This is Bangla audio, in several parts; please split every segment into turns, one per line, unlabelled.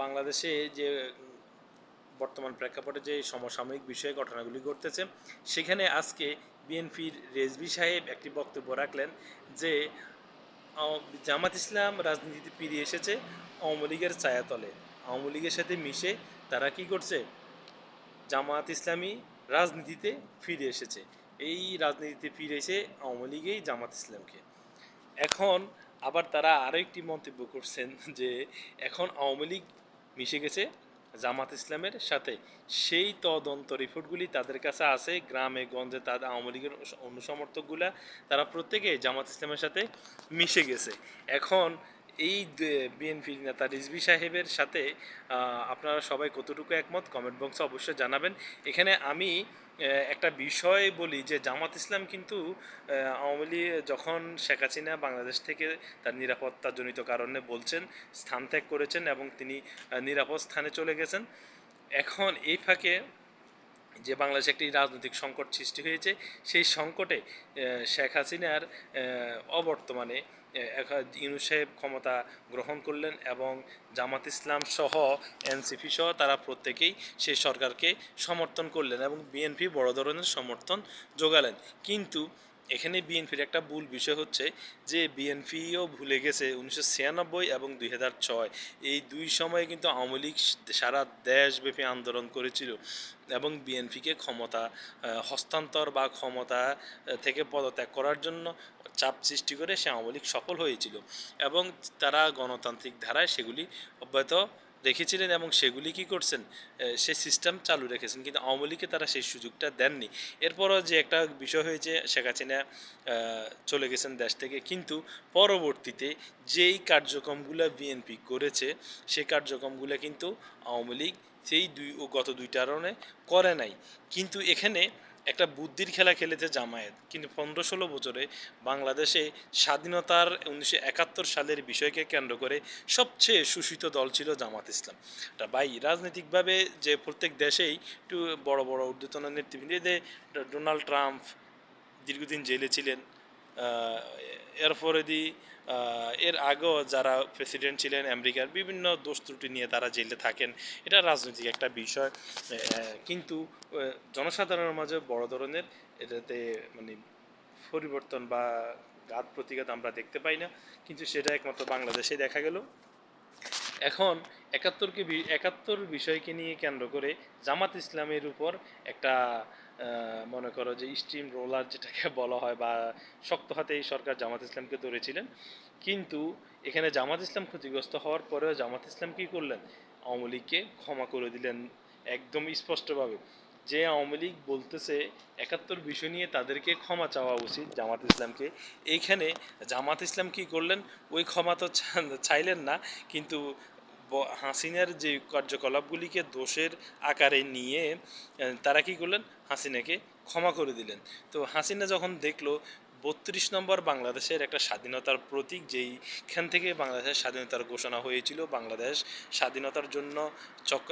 বাংলাদেশে যে বর্তমান প্রেক্ষাপটে যে সমসাময়িক বিষয়ে ঘটনাগুলি ঘটতেছে, সেখানে আজকে বিএনপির রেজবি সাহেব একটি বক্তব্য রাখলেন যে জামাত ইসলাম রাজনীতিতে ফিরে এসেছে আওয়ামী লীগের ছায়াতলে। আওয়ামী লীগের সাথে মিশে তারা কি করছে? জামাত ইসলামী রাজনীতিতে ফিরে এসেছে। এই রাজনীতিতে ফিরে এসে আওয়ামী লীগেই জামাত ইসলামকে। এখন আবার তারা আরও একটি মন্তব্য করছেন যে এখন আওয়ামী লীগ মিশে গেছে জামাত ইসলামের সাথে। সেই তদন্ত রিপোর্টগুলি তাদের কাছে আছে। গ্রামে, গঞ্জে তাদের আওয়ামী লীগের অনুসমর্থকগুলা তারা প্রত্যেকে জামাত ইসলামের সাথে মিশে গেছে। এখন এই বিএনপি নেতা রিজভি সাহেবের সাথে আপনারা সবাই কতটুকু একমত, কমেন্ট বক্সে অবশ্যই জানাবেন। এখানে আমি একটা বিষয় বলি যে জামাত ইসলাম কিন্তু আওয়ামী লীগ যখন শেখ হাসিনা বাংলাদেশ থেকে তার নিরাপত্তাজনিত কারণে বলছেন, স্থান ত্যাগ করেছেন এবং তিনি নিরাপদ স্থানে চলে গেছেন, এখন এই ফাঁকে যে বাংলাদেশে একটি রাজনৈতিক সংকট সৃষ্টি হয়েছে, সেই সংকটে শেখ হাসিনার অবর্তমানে ইউনুস সাহেব ক্ষমতা গ্রহণ করলেন এবং জামাত ইসলাম সহ এনসিপি সহ তারা প্রত্যেকেই সেই সরকারকে সমর্থন করলেন এবং বিএনপি বড় ধরনের সমর্থন যোগালেন। কিন্তু এখানে বিএনপির একটা ভুল বিষয় হচ্ছে যে বিএনপিও ভুলে গেছে উনিশশো ছিয়ানব্বই এবং দুই হাজার ছয়। এই দুই সময়ে কিন্তু আওয়ামী লীগ সারা দেশব্যাপী আন্দোলন করেছিল এবং বিএনপিকে ক্ষমতা হস্তান্তর বা ক্ষমতা থেকে পদত্যাগ করার জন্য চাপ সৃষ্টি করে সে আওয়ামী লীগ সফল হয়েছিল এবং তারা গণতান্ত্রিক ধারায় সেগুলি অব্যাহত রেখেছিলেন এবং সেগুলি কি করছেন? সে সিস্টেম চালু রেখেছেন কিন্তু আওয়ামী লীগকে তারা সেই সুযোগটা দেননি। এরপরও যে একটা বিষয় হয়েছে, শেখ হাসিনা চলে গেছেন দেশ থেকে কিন্তু পরবর্তীতে যেই কার্যক্রমগুলো বিএনপি করেছে, সেই কার্যক্রমগুলো কিন্তু আওয়ামী লীগ সেই দুই ও গত দুই কারণে করে নাই। কিন্তু এখানে একটা বুদ্ধির খেলা খেলেছে জামায়াত। কিন্তু পনেরো ষোলো বছরে বাংলাদেশে স্বাধীনতার উনিশশো একাত্তর সালের বিষয়কে কেন্দ্র করে সবচেয়ে শোষিত দল ছিল জামাত ইসলাম। ভাই, রাজনৈতিকভাবে যে প্রত্যেক দেশেই একটু বড় বড় ঊর্ধ্বতন নেতৃবৃন্দ ডোনাল্ড ট্রাম্প দীর্ঘদিন জেলে ছিলেন এরপরে দি এর আগেও যারা প্রেসিডেন্ট ছিলেন, আমেরিকার বিভিন্ন দোষ ত্রুটি নিয়ে তারা জেলে থাকেন। এটা রাজনৈতিক একটা বিষয়। কিন্তু জনসাধারণের মাঝে বড় ধরনের এটাতে মানে পরিবর্তন বা ঘাত প্রতিঘাত আমরা দেখতে পাই না। কিন্তু সেটা একমাত্র বাংলাদেশে দেখা গেল। এখন একাত্তরকে একাত্তর বিষয়কে নিয়ে কেন্দ্র করে জামাত ইসলামের উপর একটা মনে করো যে স্টিম রোলার যেটাকে বলা হয় বা শক্ত হাতে এই সরকার জামাত ইসলামকে ধরেছিলেন। কিন্তু এখানে জামাত ইসলাম ক্ষতিগ্রস্ত হওয়ার পরেও জামাত ইসলাম কী করলেন? আওয়ামী লীগকে ক্ষমা করে দিলেন একদম স্পষ্টভাবে। যে আওয়ামী লীগ বলতেছে, একাত্তর বিষয় নিয়ে তাদেরকে ক্ষমা চাওয়া উচিত জামাত ইসলামকে। এইখানে জামাত ইসলাম কি করলেন? ওই ক্ষমা তো চাইলেন না, কিন্তু হাসিনার যে কার্যকলাপগুলিকে দোষের আকারে নিয়ে তারা কি করলেন? হাসিনাকে ক্ষমা করে দিলেন। তো হাসিনা যখন দেখল বত্রিশ নম্বর বাংলাদেশের একটা স্বাধীনতার প্রতীক যেইখান থেকে বাংলাদেশের স্বাধীনতার ঘোষণা হয়েছিল। বাংলাদেশ স্বাধীনতার জন্য চক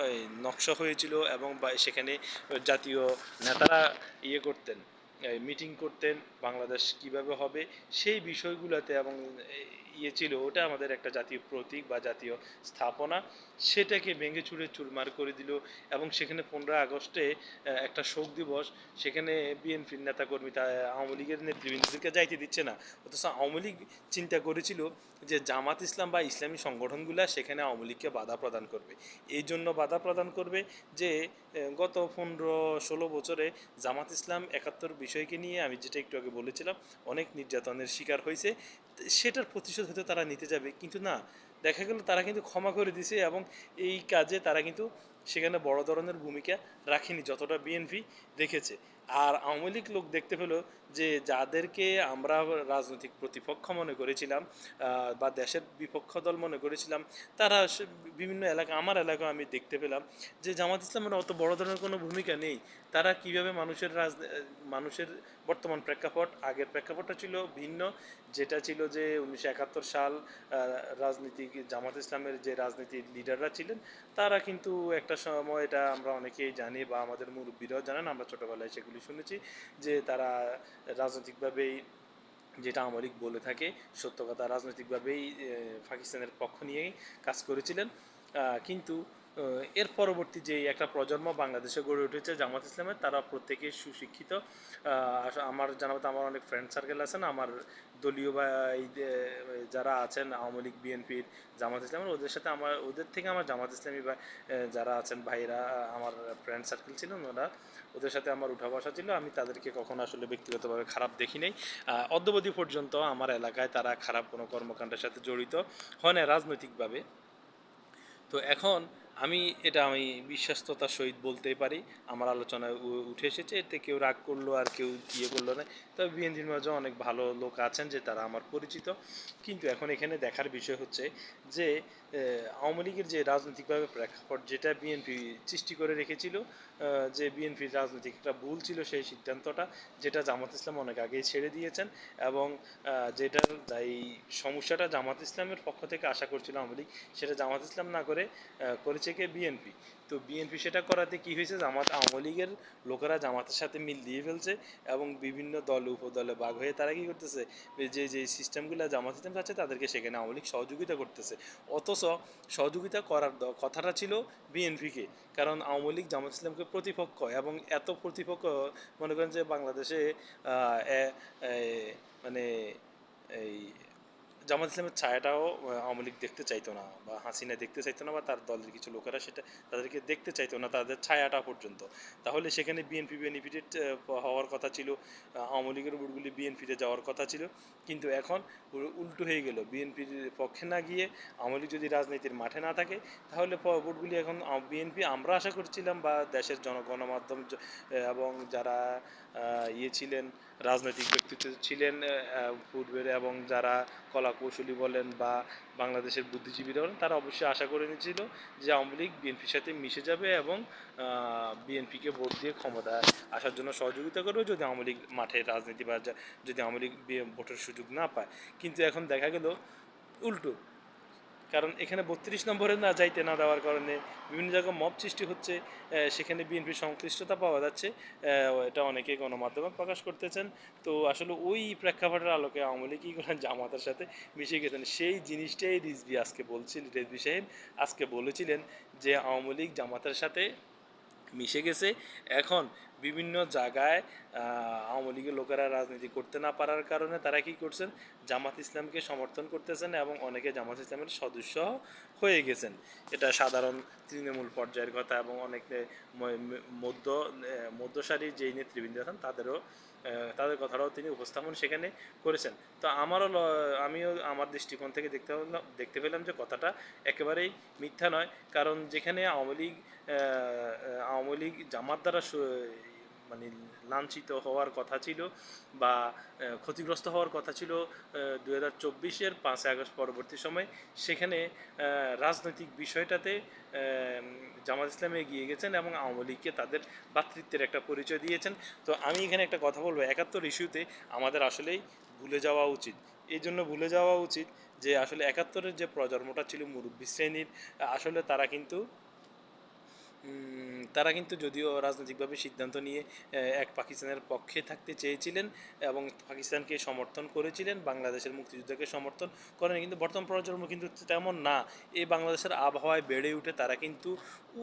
নকশা হয়েছিল এবং সেখানে জাতীয় নেতারা ইয়ে করতেন মিটিং করতেন বাংলাদেশ কীভাবে হবে, সেই বিষয়গুলোতে এবং ইয়ে ছিল, ওটা আমাদের একটা জাতীয় প্রতীক বা জাতীয় স্থাপনা। সেটাকে ভেঙে চুরে চুরমার করে দিল এবং সেখানে পনেরোই আগস্টে একটা শোক দিবস, সেখানে বিএনপির নেতাকর্মী তা, আওয়ামী লীগের নেতৃবৃন্দদেরকে যাইতে দিচ্ছে না। অথচ আওয়ামী লীগ চিন্তা করেছিল যে জামাত ইসলাম বা ইসলামী সংগঠনগুলো সেখানে আওয়ামী লীগকে বাধা প্রদান করবে। এই জন্য বাধা প্রদান করবে যে গত পনেরো ষোলো বছরে জামাত ইসলাম একাত্তর বিষয়কে নিয়ে আমি যেটা একটু আগে বলেছিলাম, অনেক নির্যাতনের শিকার হয়েছে। সেটার প্রতিশোধ হয়তো তারা নিতে যাবে। কিন্তু না, দেখা গেল তারা কিন্তু ক্ষমা করে দিছে এবং এই কাজে তারা কিন্তু সেখানে বড় ধরনের ভূমিকা রাখেনি, যতটা বিএনপি রেখেছে আর আওয়ামী লীগ লোক দেখতে পেল যে যাদেরকে আমরা রাজনৈতিক প্রতিপক্ষ মনে করেছিলাম বা দেশের বিপক্ষ দল মনে করেছিলাম তারা বিভিন্ন এলাকা আমার এলাকায় আমি দেখতে পেলাম যে জামাত ইসলামের অত বড় ধরনের কোনো ভূমিকা নেই। তারা কীভাবে মানুষের রাজ মানুষের বর্তমান প্রেক্ষাপট আগের প্রেক্ষাপটটা ছিল ভিন্ন। যেটা ছিল যে উনিশশো একাত্তর সাল আহ, রাজনীতি জামাত ইসলামের যে রাজনীতির লিডাররা ছিলেন তারা কিন্তু একটা সময় এটা আমরা অনেকেই জানি বা আমাদের মুরব্বীরাও জানেন আমরা ছোটোবেলায় সেগুলি শুনেছি যে তারা রাজনৈতিকভাবেই যেটা আমলিক বলে থাকে, সত্য কথা, রাজনৈতিকভাবেই পাকিস্তানের পক্ষ নিয়েই কাজ করেছিলেন। কিন্তু এর পরবর্তী যে একটা প্রজন্ম বাংলাদেশে গড়ে উঠেছে, জামাত ইসলামের, তারা প্রত্যেকে সুশিক্ষিত। আমার জানাব আমার অনেক ফ্রেন্ড সার্কেল আছেন, আমার দলীয় বা এই যারা আছেন আওয়ামী লীগ, বিএনপির জামাত ইসলামের ওদের সাথে আমার, ওদের থেকে আমার জামাত ইসলামী বা যারা আছেন ভাইরা আমার ফ্রেন্ড সার্কেল ছিলেন ওরা, ওদের সাথে আমার উঠা বসা ছিল। আমি তাদেরকে কখনো আসলে ব্যক্তিগতভাবে খারাপ দেখি নাই। অদ্যবধি পর্যন্ত আমার এলাকায় তারা খারাপ কোনো কর্মকাণ্ডের সাথে জড়িত হয় না রাজনৈতিকভাবে। তো এখন আমি, এটা আমি বিশ্বাস্ততার সহিত বলতে পারি। আমার আলোচনায় উঠে এসেছে, এতে কেউ রাগ করল আর কেউ ইয়ে করল না। তবে বিএনজির মাঝে অনেক ভালো লোক আছেন যে তারা আমার পরিচিত। কিন্তু এখন এখানে দেখার বিষয় হচ্ছে যে আওয়ামী লীগের যে রাজনৈতিকভাবে প্রেক্ষাপট, যেটা বিএনপি সৃষ্টি করে রেখেছিল যে বিএনপির রাজনৈতিক একটা ভুল ছিল সেই সিদ্ধান্তটা, যেটা জামাত ইসলাম অনেক আগেই ছেড়ে দিয়েছেন এবং যেটার এই সমস্যাটা জামাত ইসলামের পক্ষ থেকে আশা করছিল আওয়ামী লীগ, সেটা জামাত ইসলাম না করে করেছে কে বিএনপি তো বিএনপি সেটা করাতে কি হয়েছে? জামাত, আওয়ামী লীগের লোকেরা জামাতের সাথে মিল দিয়ে ফেলছে এবং বিভিন্ন দলে, উপদলে বাঘ হয়ে তারা কি করতেছে? যে যে সিস্টেমগুলো জামাত ইসলাম আছে তাদেরকে সেখানে আওয়ামী লীগ সহযোগিতা করতেছে। অথচ সহযোগিতা করার কথাটা ছিল বিএনপিকে। কারণ আওয়ামী লীগ জামাত ইসলামকে প্রতিপক্ষ এবং এত প্রতিপক্ষ, মনে করেন যে বাংলাদেশে মানে এই জামাত ইসলামের ছায়াটাও আওয়ামী লীগ দেখতে চাইতো না বা হাসিনা দেখতে চাইতো না বা তার দলের কিছু লোকেরা সেটা তাদেরকে দেখতে চাইতো না তাদের ছায়াটা পর্যন্ত। তাহলে সেখানে বিএনপি বেনিফিটেড হওয়ার কথা ছিল আওয়ামী লীগের ভোটগুলি বিএনপিতে যাওয়ার কথা ছিল। কিন্তু এখন উল্টো হয়ে গেল। বিএনপির পক্ষে না গিয়ে আওয়ামী লীগ যদি রাজনীতির মাঠে না থাকে, তাহলে ভোটগুলি এখন বিএনপি আমরা আশা করছিলাম বা দেশের জনগণমাধ্যম এবং যারা ইয়ে ছিলেন, রাজনৈতিক ব্যক্তিত্ব ছিলেন পূর্বের এবং যারা কলা কৌশলী বলেন বা বাংলাদেশের বুদ্ধিজীবীরা বলেন, তারা অবশ্যই আশা করে নিয়েছিল যে আওয়ামী লীগ বিএনপির সাথে মিশে যাবে এবং বিএনপিকে ভোট দিয়ে ক্ষমতায় আসার জন্য সহযোগিতা করবে যদি আওয়ামী লীগ মাঠে রাজনীতি বা যদি আওয়ামী লীগ ভোটের সুযোগ না পায়। কিন্তু এখন দেখা গেল উল্টো। কারণ এখানে বত্রিশ নম্বরে না যাইতে না দেওয়ার কারণে বিভিন্ন জায়গায় মব সৃষ্টি হচ্ছে সেখানে বিএনপির সংশ্লিষ্টতা পাওয়া যাচ্ছে এটা অনেকে গণমাধ্যমে প্রকাশ করতেছেন। তো আসলে ওই প্রেক্ষাপটের আলোকে আওয়ামী লীগ কী করেন জামাতার সাথে মিশে গেছেন? সেই জিনিসটাই রিজবি আজকে বলছিলেন রেজবি সাহেব আজকে বলেছিলেন যে আওয়ামী লীগ জামাতের সাথে মিশে গেছে। এখন বিভিন্ন জায়গায় আওয়ামী লীগের লোকেরা রাজনীতি করতে না পারার কারণে তারা কি করছেন? জামাত ইসলামকে সমর্থন করতেছেন এবং অনেকে জামাত ইসলামের সদস্য হয়ে গেছেন। এটা সাধারণ তৃণমূল পর্যায়ের কথা এবং অনেক মধ্য এ, মধ্যসারির যেই নেতৃবৃন্দ আছেন তাদেরও তাদের কথাটাও তিনি উপস্থাপন সেখানে করেছেন। তো আমারও আমিও আমার দৃষ্টিকোণ থেকে দেখতে পেলাম দেখতে পেলাম যে কথাটা একেবারেই মিথ্যা নয়। কারণ যেখানে আওয়ামী লীগ আওয়ামী লীগ জামাত দ্বারা মানে লাঞ্ছিত হওয়ার কথা ছিল বা ক্ষতিগ্রস্ত হওয়ার কথা ছিল দু হাজার চব্বিশের পাঁচই আগস্ট পরবর্তী সময়। সেখানে রাজনৈতিক বিষয়টাতে জামাত ইসলামে এগিয়ে গেছেন এবং আওয়ামী লীগকে তাদের ভ্রাতৃত্বের একটা পরিচয় দিয়েছেন। তো আমি এখানে একটা কথা বলব, একাত্তর ইস্যুতে আমাদের আসলেই ভুলে যাওয়া উচিত। এই জন্য ভুলে যাওয়া উচিত যে, আসলে একাত্তরের যে প্রজন্মটা ছিল মুরব্বী শ্রেণির, আসলে তারা কিন্তু তারা কিন্তু যদিও রাজনৈতিকভাবে সিদ্ধান্ত নিয়ে এক পাকিস্তানের পক্ষে থাকতে চেয়েছিলেন এবং পাকিস্তানকে সমর্থন করেছিলেন, বাংলাদেশের মুক্তিযুদ্ধকে সমর্থন করেন কিন্তু বর্তমান প্রজন্ম কিন্তু তেমন না। এই বাংলাদেশের আবহাওয়ায় বেড়ে উঠে তারা কিন্তু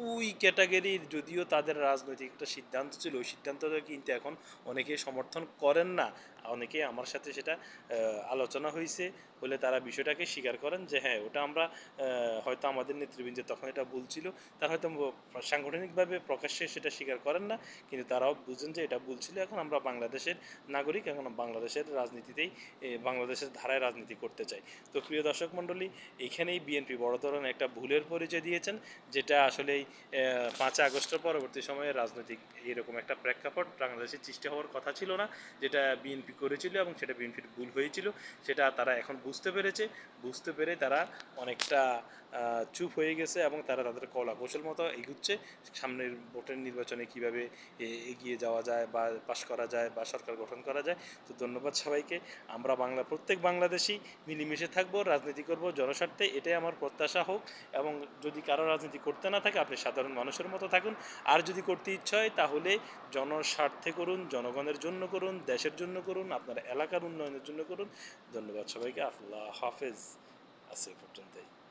ওই ক্যাটাগরির যদিও তাদের রাজনৈতিক একটা সিদ্ধান্ত ছিল, ওই সিদ্ধান্তটা কিন্তু এখন অনেকে সমর্থন করেন না। অনেকে আমার সাথে সেটা আলোচনা হয়েছে বলে তারা বিষয়টাকে স্বীকার করেন যে হ্যাঁ ওটা আমরা হয়তো আমাদের নেতৃবৃন্দ তখন এটা ভুল ছিল তারা হয়তো সাংগঠনিকভাবে প্রকাশ্যে সেটা স্বীকার করেন না, কিন্তু তারাও বুঝেন যে এটা ভুল ছিল এখন আমরা বাংলাদেশের নাগরিক, এখন বাংলাদেশের রাজনীতিতেই বাংলাদেশের ধারায় রাজনীতি করতে চাই। তো প্রিয় দর্শক মণ্ডলী, এখানেই বিএনপি বড় ধরনের একটা ভুলের পরিচয় দিয়েছেন, যেটা পাঁচই আগস্টের পরবর্তী সময়ে রাজনৈতিক এরকম একটা প্রেক্ষাপট বাংলাদেশের সৃষ্টি হওয়ার কথা ছিল না, যেটা বিএনপি করেছিল এবং সেটা বিএনপির ভুল হয়েছিল, সেটা তারা এখন বুঝতে পেরেছে, বুঝতে পেরে তারা অনেকটা চুপ হয়ে গেছে এবং তারা তাদের কলা কৌশল মতো এগুচ্ছে, সামনের ভোটের নির্বাচনে কীভাবে এগিয়ে যাওয়া যায় বা পাশ করা যায় বা সরকার গঠন করা যায়, তো ধন্যবাদ সবাইকে, আমরা বাংলা, প্রত্যেক বাংলাদেশি মিলেমিশে থাকব, রাজনীতি করব, জনস্বার্থে, এটাই আমার প্রত্যাশা হোক এবং যদি কারও রাজনীতি করতে না থাকে, আপনি সাধারণ মানুষের মতো থাকুন। আর যদি করতে ইচ্ছা হয়, তাহলে জনস্বার্থে করুন, জনগণের জন্য করুন, দেশের জন্য করুন, আপনার এলাকার উন্নয়নের জন্য করুন। ধন্যবাদ সবাইকে, আল্লাহ হাফেজ। আছে পর্যন্তই।